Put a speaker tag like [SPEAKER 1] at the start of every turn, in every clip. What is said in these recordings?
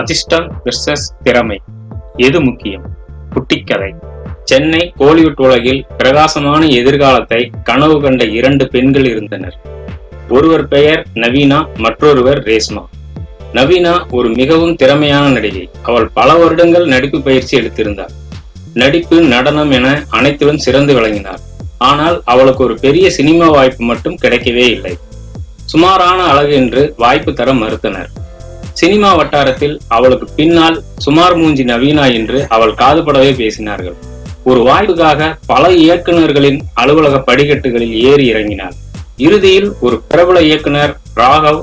[SPEAKER 1] அதிர்ஷ்டம் வெர்சஸ் திறமை. எது முக்கியம்? குட்டிக்கதை சென்னை கோலிவுட் உலகில் பிரகாசமான எதிர்காலத்தை கனவு கண்ட இரண்டு பெண்கள் இருந்தனர். ஒருவர் பெயர் நவீனா மற்றொருவர் ரேஸ்மா நவீனா ஒரு மிகவும் திறமையான நடிகை. அவள் பல வருடங்கள் நடிப்பு பயிற்சி எடுத்திருந்தார். நடிப்பு நடனம் என அனைத்திலும் சிறந்து விளங்கினார். ஆனால் அவளுக்கு ஒரு பெரிய சினிமா வாய்ப்பு மட்டும் கிடைக்கவே இல்லை. சுமாரான அழகு என்று வாய்ப்பு தர மறுத்தனர். சினிமா வட்டாரத்தில் அவளுக்கு பின்னால் சுமார் மூஞ்சி நவீனா என்று அவள் காதுபடவே பேசினார்கள். ஒரு வாய்ப்புக்காக பல இயக்குநர்களின் அலுவலக படிக்கட்டுகளில் ஏறி இறங்கினாள். இறுதியில் ஒரு பிரபல இயக்குனர் ராகவ்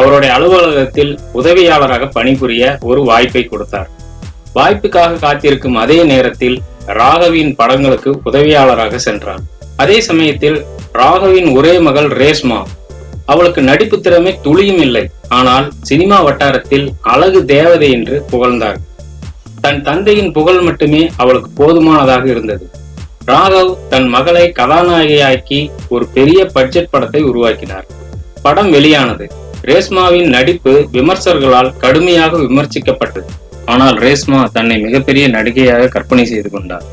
[SPEAKER 1] அவருடைய அலுவலகத்தில் உதவியாளராக பணிபுரிய ஒரு வாய்ப்பை கொடுத்தார். வாய்ப்புக்காக காத்திருக்கும் அதே நேரத்தில் ராகவின் படங்களுக்கு உதவியாளராக சென்றார் அதே சமயத்தில் ராகவின் ஒரே மகள் ரேஷ்மா அவளுக்கு நடிப்பு திறமை துளியும் இல்லை. ஆனால் சினிமா வட்டாரத்தில் அழகு தேவதை என்று புகழ்ந்தார். தன் தந்தையின் புகழ் மட்டுமே அவளுக்கு போதுமானதாக இருந்தது. ராகவ் தன் மகளை கதாநாயகியாக்கி ஒரு பெரிய பட்ஜெட் படத்தை உருவாக்கினார். படம் வெளியானது. ரேஸ்மாவின் நடிப்பு விமர்சகர்களால் கடுமையாக விமர்சிக்கப்பட்டது. ஆனால் ரேஸ்மா தன்னை மிகப்பெரிய நடிகையாக கற்பனை செய்து கொண்டார்.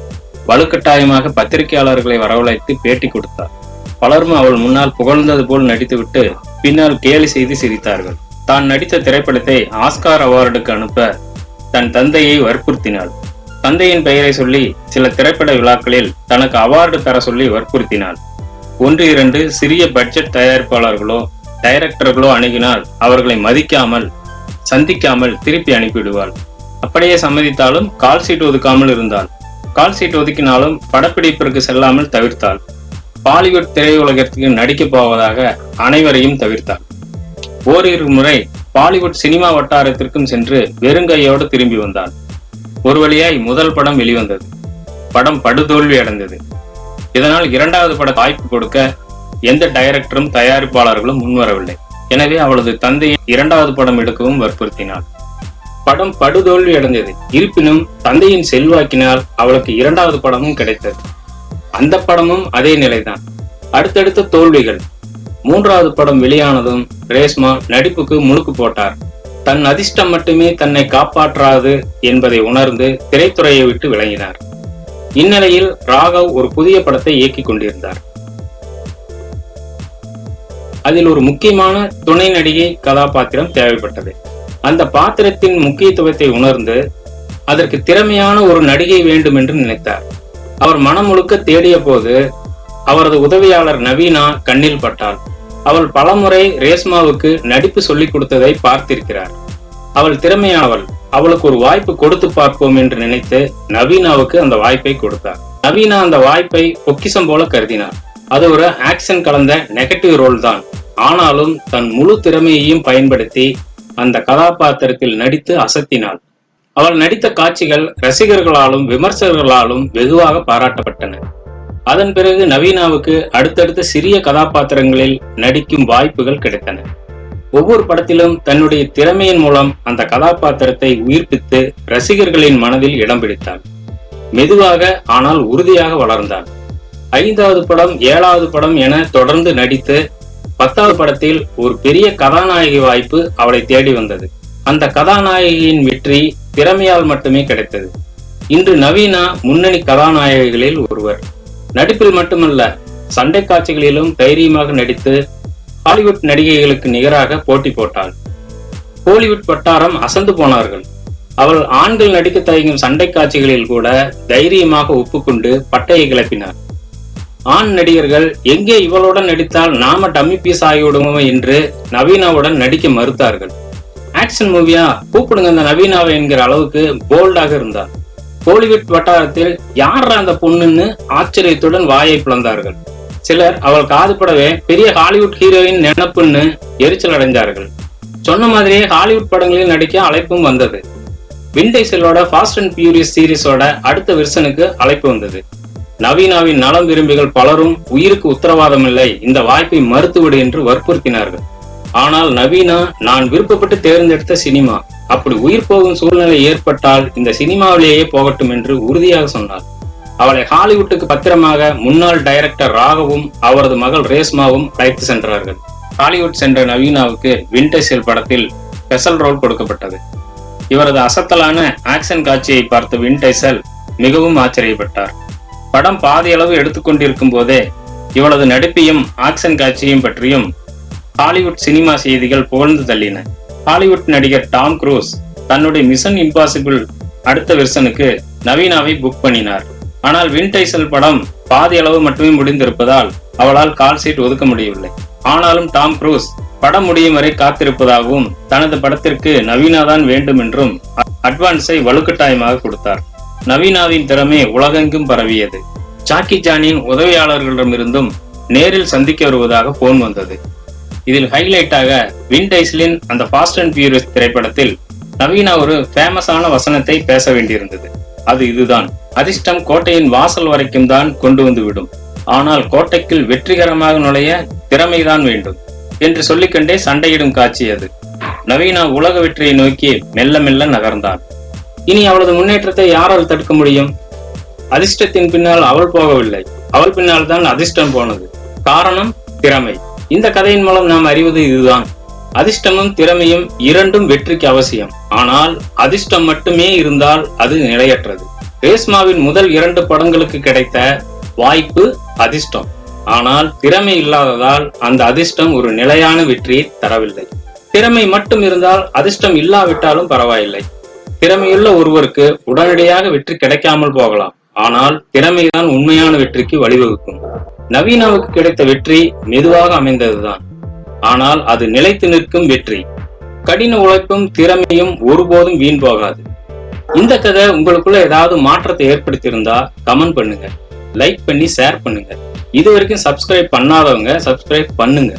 [SPEAKER 1] வலுக்கட்டாயமாக பத்திரிகையாளர்களை வரவழைத்து பேட்டி கொடுத்தார். பலரும் அவள் முன்னால் புகழ்ந்தது போல் நடித்துவிட்டு பின்னால் கேலி செய்து சிரித்தார்கள். தான் நடித்த திரைப்படத்தை ஆஸ்கார் அவார்டுக்கு அனுப்ப தன் தந்தையை வற்புறுத்தினாள். தந்தையின் பெயரை சொல்லி சில திரைப்பட விழாக்களில் தனக்கு அவார்டு தர சொல்லி வற்புறுத்தினாள். ஒன்று இரண்டு சிறிய பட்ஜெட் தயாரிப்பாளர்களோ டைரக்டர்களோ அணுகினால் அவர்களை மதிக்காமல் சந்திக்காமல் திருப்பி அனுப்பிவிடுவாள். அப்படியே சம்மதித்தாலும் கால் சீட் ஒதுக்காமல் இருந்தாள். கால் சீட் ஒதுக்கினாலும் படப்பிடிப்பிற்கு செல்லாமல் தவிர்த்தாள். பாலிவுட் திரையுலகத்திற்கு நடிக்கப் போவதாக அனைவரையும் தவிர்த்தார். ஓரிரு முறை பாலிவுட் சினிமா வட்டாரத்திற்கும் சென்று வெறுங்கையோடு திரும்பி வந்தாள் ஒரு வழியாய் முதல் படம் வெளிவந்தது. படம் படுதோல்வி அடைந்தது. இதனால் இரண்டாவது பட வாய்ப்பு கொடுக்க எந்த டைரக்டரும் தயாரிப்பாளர்களும் முன்வரவில்லை. எனவே அவளது தந்தையை இரண்டாவது படம் எடுக்கவும் வற்புறுத்தினாள். படம் படுதோல்வி அடைந்தது. இருப்பினும் தந்தையின் செல்வாக்கினால் அவளுக்கு இரண்டாவது படமும் கிடைத்தது. அந்த படமும் அதே நிலைதான். அடுத்தடுத்த தோல்விகள். மூன்றாவது படம் வெளியானதும் ரேஸ்மா நடிப்புக்கு முழுக்கு போட்டார். தன் அதிர்ஷ்டம் மட்டுமே தன்னை காப்பாற்றாது என்பதை உணர்ந்து திரைத்துறையை விட்டு விளங்கினார் இந்நிலையில் ராகவ் ஒரு புதிய படத்தை இயக்கிக் கொண்டிருந்தார். அதில் ஒரு முக்கியமான துணை நடிகை கதாபாத்திரம் தேவைப்பட்டது. அந்த பாத்திரத்தின் முக்கியத்துவத்தை உணர்ந்து அதற்கு திறமையான ஒரு நடிகை வேண்டும் என்று நினைத்தார். அவர் மனம் முழுக்க தேடிய போது அவரது உதவியாளர் நவீனா கண்ணில் பட்டாள் அவள் பலமுறை ரேஸ்மாவுக்கு நடிப்பு சொல்லிக் கொடுத்ததை பார்த்திருக்கிறார். அவள் திறமையாவள் அவளுக்கு ஒரு வாய்ப்பு கொடுத்து பார்ப்போம் என்று நினைத்து நவீனாவுக்கு அந்த வாய்ப்பை கொடுத்தார். நவீனா அந்த வாய்ப்பை பொக்கிசம் போல கருதினார். அது ஒரு ஆக்ஷன் கலந்த நெகட்டிவ் ரோல் தான். ஆனாலும் தன் முழு திறமையையும் பயன்படுத்தி அந்த கதாபாத்திரத்தில் நடித்து அசத்தினாள். அவள் நடித்த காட்சிகள் ரசிகர்களாலும் விமர்சகர்களாலும் வெகுவாக பாராட்டப்பட்டன. அதன் பிறகு நவீனாவுக்கு அடுத்தடுத்த சிறிய கதாபாத்திரங்களில் நடிக்கும் வாய்ப்புகள் கிடைத்தன. ஒவ்வொரு படத்திலும் தன்னுடைய திறமையின் மூலம் அந்த கதாபாத்திரத்தை உயிர்ப்பித்து ரசிகர்களின் மனதில் இடம் பிடித்தான் மெதுவாக ஆனால் உறுதியாக வளர்ந்தான் ஐந்தாவது படம் ஏழாவது படம் என தொடர்ந்து நடித்து பத்தாவது படத்தில் ஒரு பெரிய கதாநாயகி வாய்ப்பு அவளை தேடி வந்தது. அந்த கதாநாயகியின் வெற்றி திறமையால் மட்டுமே கிடைத்தது. இன்று நவீனா முன்னணி கதாநாயகிகளில் ஒருவர். நடிப்பில் மட்டுமல்ல சண்டை காட்சிகளிலும் தைரியமாக நடித்து ஹாலிவுட் நடிகைகளுக்கு நிகராக போட்டி போட்டாள் ஹாலிவுட் வட்டாரம் அசந்து போனார்கள். அவள் ஆண்கள் நடிக்க தயங்கும் சண்டை காட்சிகளில் கூட தைரியமாக ஒப்புக்கொண்டு பட்டையை கிளப்பினார். ஆண் நடிகர்கள் எங்கே இவளுடன் நடித்தால் நாம டம்மி பீஸ் ஆகிவிடுவோம் என்று நவீனாவுடன் நடிக்க மறுத்தார்கள். ஆக்ஷன் மூவியா கூப்பிடுங்க இந்த நவீனாவை என்கிற அளவுக்கு போல்டாக இருந்தார். கோலிவுட் வட்டாரத்தில் யார் அந்த பொண்ணுன்னு ஆச்சரியத்துடன் வாயை பிளந்தார்கள். சிலர் அவள் காதுபடவே பெரிய ஹாலிவுட் ஹீரோயின் நினப்புன்னு எரிச்சல் அடைந்தார்கள். சொன்ன மாதிரியே ஹாலிவுட் படங்களில் நடிக்க அழைப்பும் வந்தது. விண்டைசலோட ஃபாஸ்ட் அண்ட் பியூரியஸ் சீரீஸோட அடுத்த விர்சனுக்கு அழைப்பு வந்தது. நவீனாவின் நலம் விரும்பிகள் பலரும் உயிருக்கு உத்தரவாதம் இல்லை இந்த வாய்ப்பை மறுத்துவிடு என்று வற்புறுத்தினார்கள். ஆனால் நவீனா நான் விருப்பப்பட்டு தேர்ந்தெடுத்த சினிமா. அப்படி உயிர் போகும் சூழ்நிலை ஏற்பட்டால் இந்த சினிமாவிலேயே போகட்டும் என்று உறுதியாக சொன்னார். அவளை ஹாலிவுட்டுக்கு பத்திரமாக முன்னாள் டைரக்டர் ராகவும் அவரது மகள் ரேஸ்மாவும் அழைத்து சென்றார்கள். ஹாலிவுட் சென்ற நவீனாவுக்கு விண்டேஜ் படத்தில் ஸ்பெஷல் ரோல் கொடுக்கப்பட்டது. இவரது அசத்தலான ஆக்ஷன் காட்சியை பார்த்த வின்டைசல் மிகவும் ஆச்சரியப்பட்டார். படம் பாதியளவு எடுத்துக்கொண்டிருக்கும் போதே இவளது நடிப்பையும் ஆக்ஷன் காட்சியையும் பற்றியும் ஹாலிவுட் சினிமா செய்திகள் புகழ்ந்து தள்ளின. ஹாலிவுட் நடிகர் டாம் குரூஸ் தன்னுடைய மிஷன் இம்பாசிபிள் அடுத்த வெர்ஷனுக்கு நவீனாவை புக் பண்ணினார். ஆனால் வின்டைசல் படம் பாதி அளவு மட்டுமே முடிந்திருப்பதால் அவளால் கால் சீட் ஒதுக்க முடியவில்லை. ஆனாலும் டாம் குரூஸ் படம் முடியும் வரை காத்திருப்பதாகவும் தனது படத்திற்கு நவீனா தான் வேண்டும் என்றும் அட்வான்ஸை வலுக்கட்டாயமாக கொடுத்தார். நவீனாவின் திறமை உலகெங்கும் பரவியது. சாக்கி ஜானின் உதவியாளர்களிடமிருந்தும் நேரில் சந்திக்க வருவதாக போன் வந்தது. இதில் ஹைலைட்டாக விண்டைஸ்லின் அந்த ஃபாஸ்ட் அண்ட் பியூரியஸ் திரைப்படத்தில் நவீனா ஒரு ஃபேமஸான வசனத்தை பேச வேண்டியிருந்தது. அது இதுதான். அதிர்ஷ்டம் கோட்டையின் வாசல் வரைக்கும் தான் கொண்டு வந்து விடும் ஆனால் கோட்டைக்குள் வெற்றிகரமாக நுழைய திறமைதான் வேண்டும் என்று சொல்லிக்கொண்டே சண்டையிடும் காட்சி அது. நவீனா உலக வெற்றியை நோக்கி மெல்ல மெல்ல நகர்ந்தான். இனி அவளது முன்னேற்றத்தை யாரால் தடுக்க முடியும்? அதிர்ஷ்டத்தின் பின்னால் அவள் போகவில்லை. அவள் பின்னால் தான் அதிர்ஷ்டம் போனது. காரணம் திறமை. இந்த கதையின் மூலம் நாம் அறிவது இதுதான். அதிர்ஷ்டமும் திறமையும் இரண்டும் வெற்றிக்கு அவசியம். ஆனால் அதிர்ஷ்டம் மட்டுமே இருந்தால் அது நிலையற்றது. ரேஸ்மாவின் முதல் இரண்டு படங்களுக்கு கிடைத்த வாய்ப்பு அதிர்ஷ்டம். ஆனால் திறமை இல்லாததால் அந்த அதிர்ஷ்டம் ஒரு நிலையான வெற்றியை தரவில்லை. திறமை மட்டும் இருந்தால் அதிர்ஷ்டம் இல்லாவிட்டாலும் பரவாயில்லை. திறமையுள்ள ஒருவருக்கு உடனடியாக வெற்றி கிடைக்காமல் போகலாம். ஆனால் திறமைதான் உண்மையான வெற்றிக்கு வழிவகுக்கும். நவீனாவுக்கு கிடைத்த வெற்றி மெதுவாக அமைந்ததுதான். ஆனால் அது நிலைத்து நிற்கும் வெற்றி. கடின உழைப்பும் திறமையும் ஒருபோதும் வீண் போகாது இந்த கதை உங்களுக்குள்ள ஏதாவது மாற்றத்தை ஏற்படுத்தியிருந்தா கமெண்ட் பண்ணுங்க. லைக் பண்ணி ஷேர் பண்ணுங்க. இது வரைக்கும் சப்ஸ்கிரைப் பண்ணாதவங்க சப்ஸ்கிரைப் பண்ணுங்க.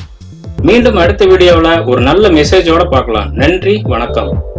[SPEAKER 1] மீண்டும் அடுத்த வீடியோவில் ஒரு நல்ல மெசேஜோட பார்க்கலாம். நன்றி வணக்கம்.